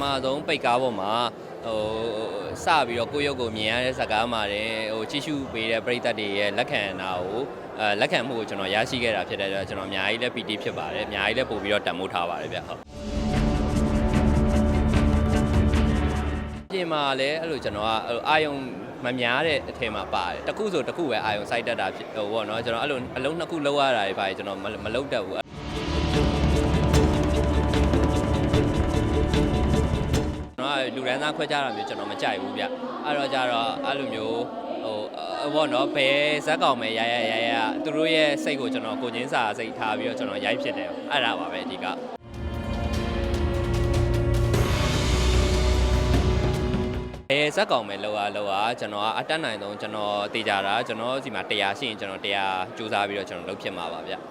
မဆုံးပိတ်ကားပေါ်မှာဟိုစပြီးတော့ကိုယ့်ရုပ်ကိုမြင်ရတဲ့ဇာတ်ကားမှာတယ်ဟိုကြည့်ရှုပေးတဲ့ပရိသတ်တွေရဲ့လက်ခံတာကိုအဲလက်ခံမှုကိုကျွန်တော်ရရှိခဲ့တာဖြစ်တဲ့အတွက်ကျွန်တော်အများကြီးလည်း PT ဖြစ်ပါတယ်အများကြီးလည်းပို့ပြီးတော့တန်ဖိုးထားပါတယ်ဗျဟုတ်ပြင်မှာလည်းအဲ့လိုကျွန်တော်ကအဲ့လိုအာယုံမများတဲ့အထည်မှာပါတယ်တစ်ခုဆိုတစ်ခုပဲအာယုံစိုက်တတ်တာဖြစ်ဟိုပေါ့နော်ကျွန်တော်အဲ့လိုအလုံးနှစ်ခုလောက်ရတာတွေပါတယ်ကျွန်တော်မမလုပ်တတ်ဘူး လူရန်သားခွဲခြားတာမျိုးကျွန်တော်မကြိုက်ဘူးဗျအဲ့တော့ကြတော့အဲ့လိုမျိုးဟိုအဘောနော်ဘယ်ဇက်ကောင်ပဲရရရရသူတို့ရဲ့စိတ်ကိုကျွန်တော်ကိုချင်းစာစိတ်ထားပြီးတော့ကျွန်တော်ရိုက်ဖြစ်တယ်အဲ့ဒါပါပဲအဓိကအဲဇက်ကောင်ပဲလောရလောရကျွန်တော်ကအတက်နိုင်ဆုံးကျွန်တော်တေချာတာကျွန်တော်စီမှာ100ရှိရင်ကျွန်တော်100စူးစမ်းပြီးတော့ကျွန်တော်လုပ်ဖြစ်မှာပါဗျဟုတ်